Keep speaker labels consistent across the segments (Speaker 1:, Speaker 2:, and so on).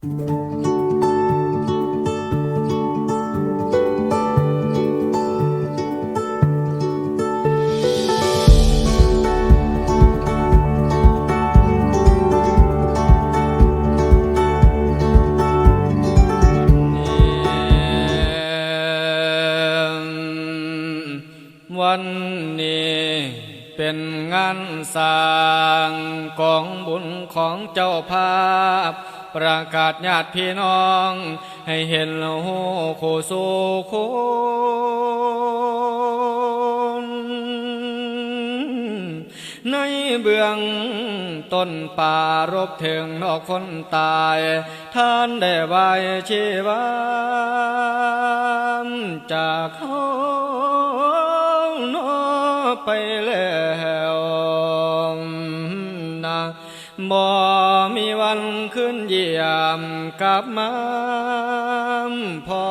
Speaker 1: วัน ประกาศญาติพี่น้อง ให้เห็นโหโคสู่คนในเบื้องต้นป่ารบถึงนอกคนตาย ท่านได้ไว้ชีวันจากเขาเนอไปแล้ว บ่มีวันขึ้นเยี่ยมกลับมาพอ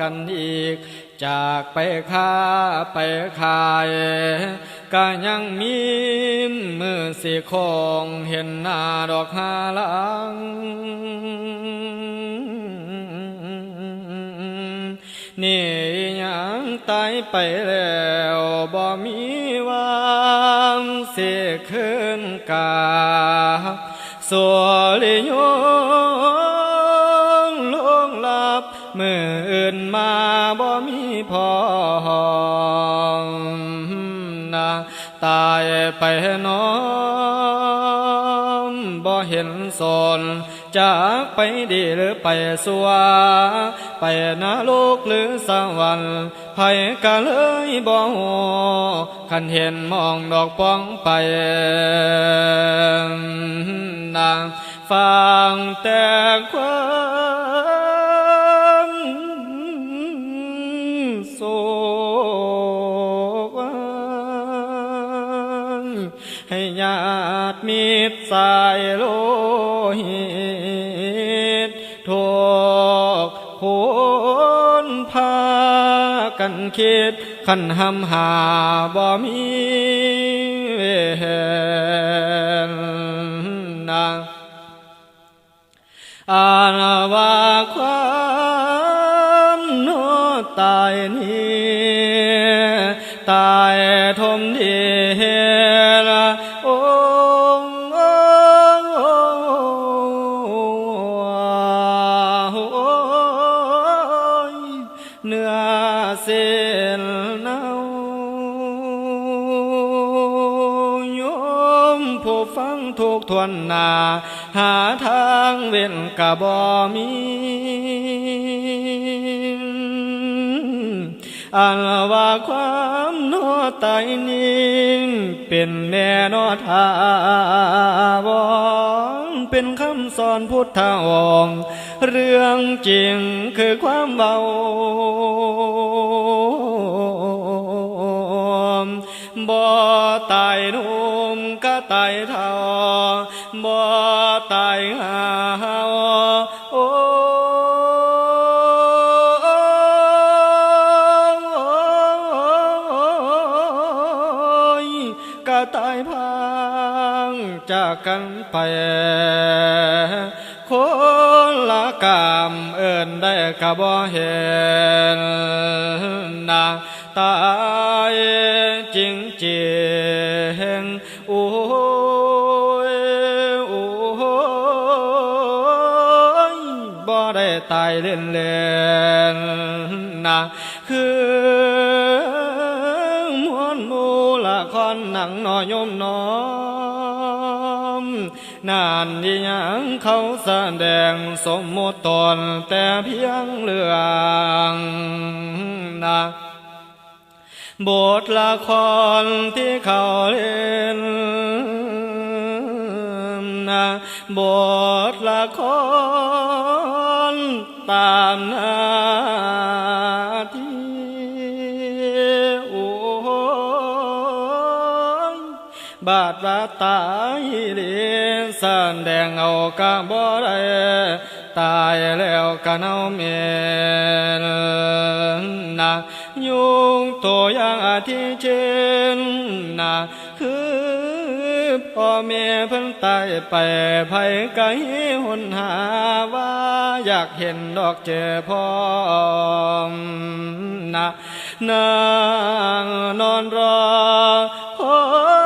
Speaker 1: กันอีก จากไปค้าไปขายก็ยังมีมือสีคงเห็นหน้าดอกหาลังนี่ยังตายไปแล้วบ่มีวันเสียขึ้นกา สวลิยงลงลับมืออื่นมาบ่มีพองนะตายไปน้อ มบ่เห็นสนจากไปดีหรือไปสัวไปนรกหรือสวรรค์ไผกะเลยบ่ฮู้คันเห็นมองดอกป้องไปนางฟังแต่ความ ให้ญาติมิตรสายโลหิตทุกคนพากันคิดขันหำหาบ่มีเวนนางอาณาวาความโนตายนี้ตายทมเดี ทุกทวนนา หาทางเว้นกะบ่มีอันว่าความโนตายนี้เป็นแน่นอทาวรเป็นคำสอนพุทธอง เรื่องจริงคือความเบา ไปคนละกรรมเอินได้กะบ่เห็นนะตายจริงจริงานที่ยังเขาแสดงสมมติตนแต่เพียงเรื่องนะบทละครที่เขาเล่นนะบทละครตามนาที่โอ้ยบาดว่าตา ลีแดงเอากะบ่ได้ตายแล้วกะเนาเมนนะยุงตัวอย่างอาทิเช่นนะคือพ่อแม่เพิ่นตายไปไผไกหนหาว่าอยากเห็นดอกเจอพร้อนะนางนอนรอคอ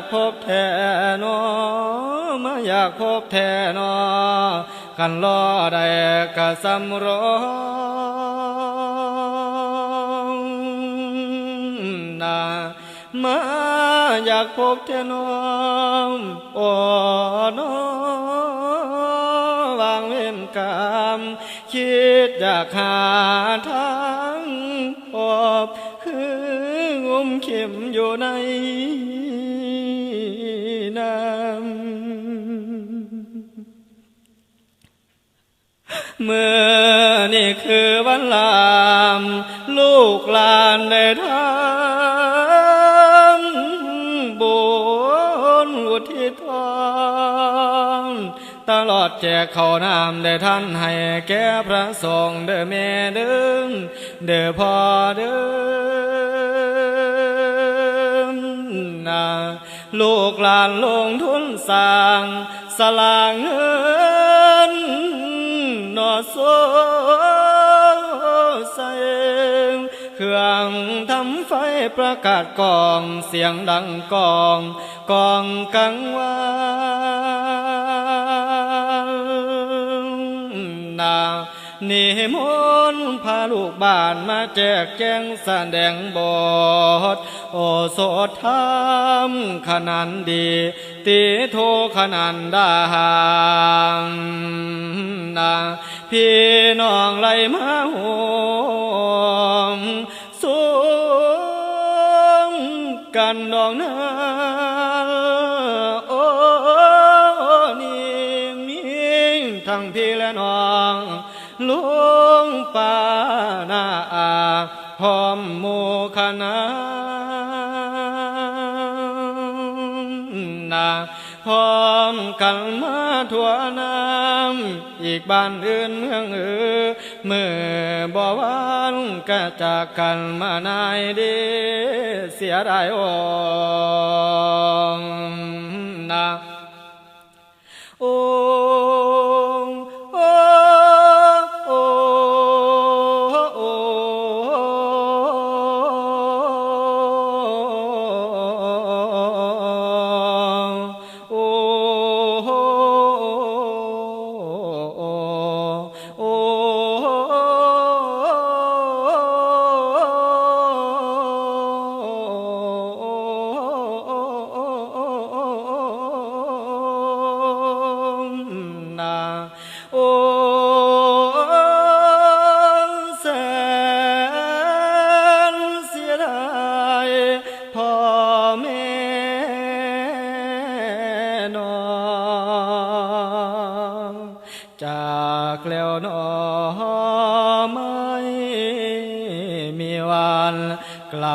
Speaker 1: ากพบแทนอมาอยากพบแทนอกันรอได้กะสำรองนามาอยากพบเธอน้องโอ้นอวางเว้นกรรมคิดอยากหาทางอบคืองมเข็มอยู่ใน มื่อนี่คือวันลาม ลูกลานได้ทำบุญอุทิศทานตลอดแจกเขาวน้ำได้ท่านให้แก่พระสงฆ์เด้อแม่เด้อเด้อพ่อเด้อนาลูกหลานลงทุนสร้างสลา ประกาศกองเสียงดังกองกองกังวานนานิมนต์พาลูกบ้านมาแจกแจงแสดงบทโอโสดธรรมขนันดีติโทขนันดาหังนาพี่น้องไหลมาหม กันดอกนาโอ้นี่มีทั้งพี่และน้องลุงป้านาอาพร้อมหมู่คณะนาพร้อมกันมาทั่วน้ำ อีกบ้านอื่นเมืองอื่นเมื่อบ่วานก็จากกันมานายเดีเสียดายอง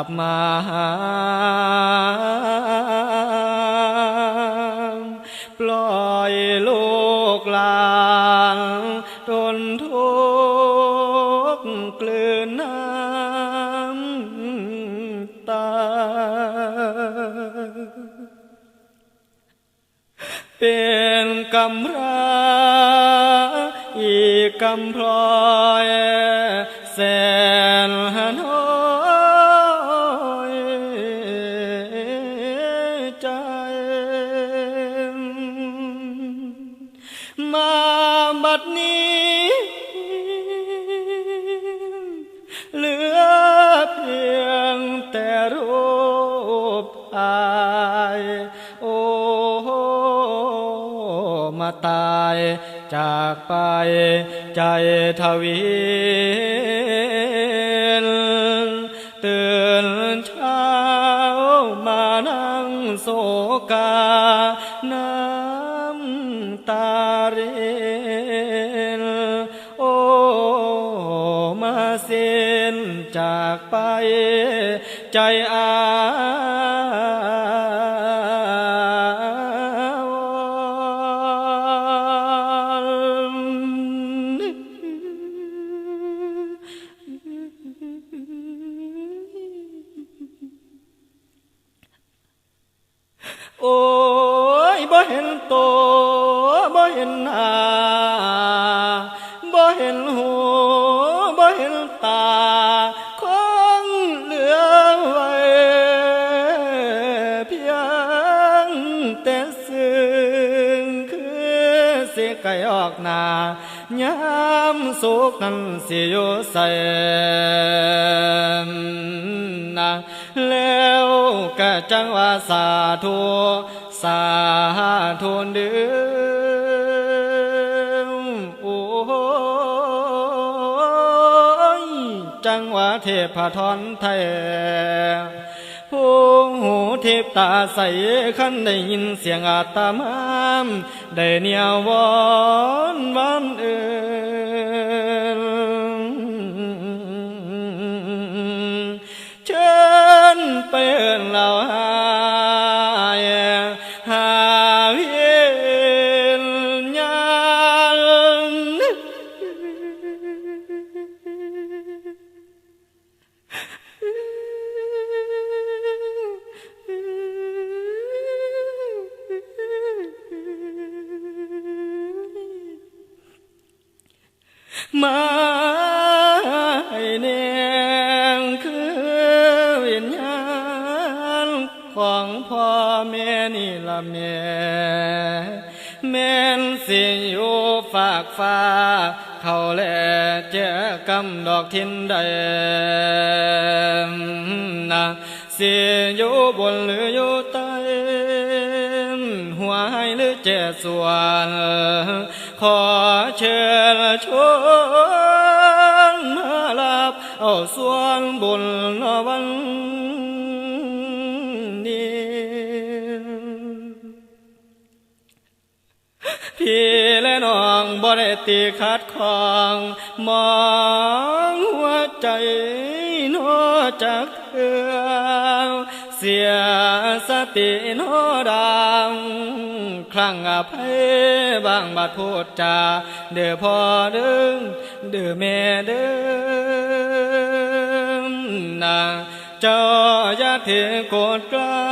Speaker 1: บมาหาปล่อยลูกหลานทนทุกข์กลืนน้ำตา เป็นกำราอีกกำพลอยแส บอายโอ้มาตายจากไปใจทวี สิไก่ออกนายามสุขนั้นสิอยู่ใส่นะแล้วก็จังว่าสาธุสาธุเดือโอ้ยจังว่าเทพทอนไทย ผู้หูทิพตาใสขันได้ยินเสียงอาตมามได้เนียววอนวันากฟ้า เขาแลเจอกำดอกทินใดนะสิอยู่บนหรืออยู่ใต้หัวให้หรือเจส่วน ขอเชิญชวนมาลับ เอาส่วนบุญวัน พี่และน้องบ่ได้ตีคัดของมองหัวใจนอจากเธอเสียสตินอดังครั้งอภัยบางบาดพูดจาเด้อพ่อเด้อเด้อแม่เด้อนาง เจ้าอย่าถือโกรธกลา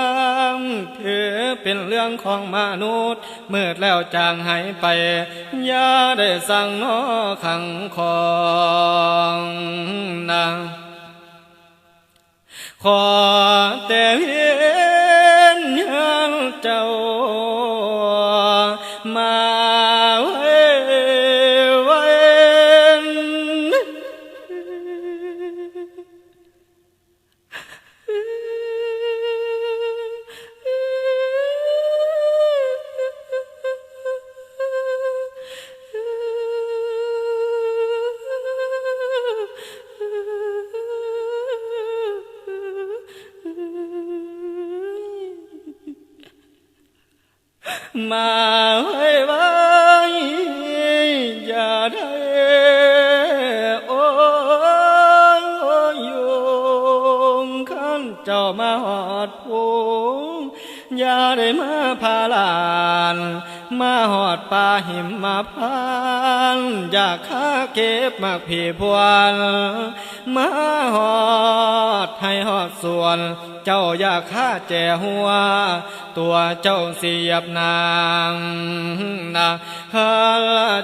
Speaker 1: งถือเป็นเรื่องของมนุษย์มืดแล้วจางหายไปยาได้สั่งนอขังของนางขอแต่เพียงยังเจ้า มาไว้ไว้อย่าได้โอ้ยโอ้ยโยงขันเจ้ามาหอดพูงอย่าได้มาพาลาน มาหอดป่าหิมมาพานอยากข้าเก็บมากผีพวนมาหอดให้หอดส่วน เจ้าอยากข้าแจหัว ตัวเจ้าเสียบนางนะข้า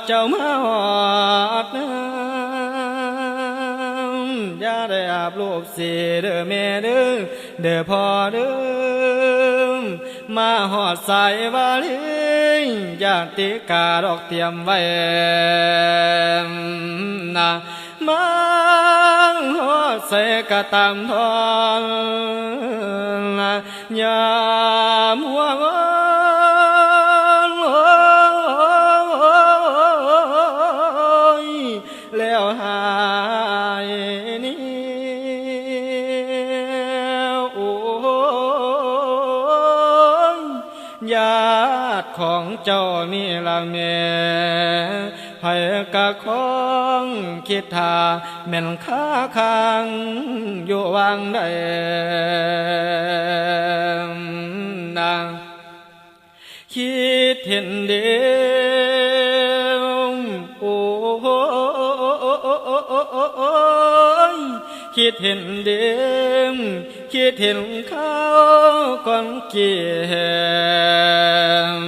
Speaker 1: เจ้ามาหอดนางอย่าได้อาบลูกสีเด้อแม่เด้อเด้อพ่อเด้อ มาหอดใส่วาลีญาติกาดอกเตรียมไว้นะมังหอดใส่กะตามทอนนะยามหัว เมไผกะคองคิดทาแม่นค้าคางอยู่วางใดนางคิดเห็นเดียวโอ้ยคิดเห็นเดียคิดเห็นเขาก่อนเกี่ยม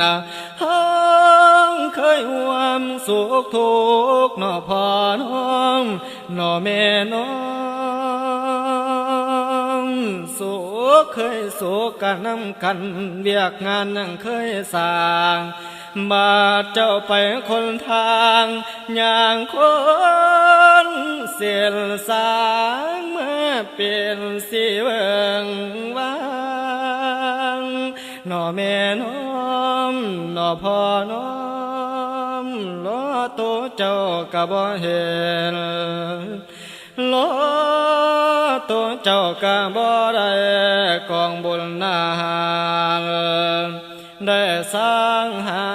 Speaker 1: นะ ยหวามสุขทุกข์นอพ่อน้องหนอแม่น้องสุขเคยสุขกันนำกันเบียกงานนั่งเคยสร้างบาดเจ้าไปคนทางอย่างคนเสียลสางเมื่อเปลี่ยนสีเวิงวางหน่อแม่น้อมนอพ่อน้อม ตัวเจ้าก็บ่เห็นลอตัวเจ้ากะบ่ได้กองบุญนาได้สร้างหา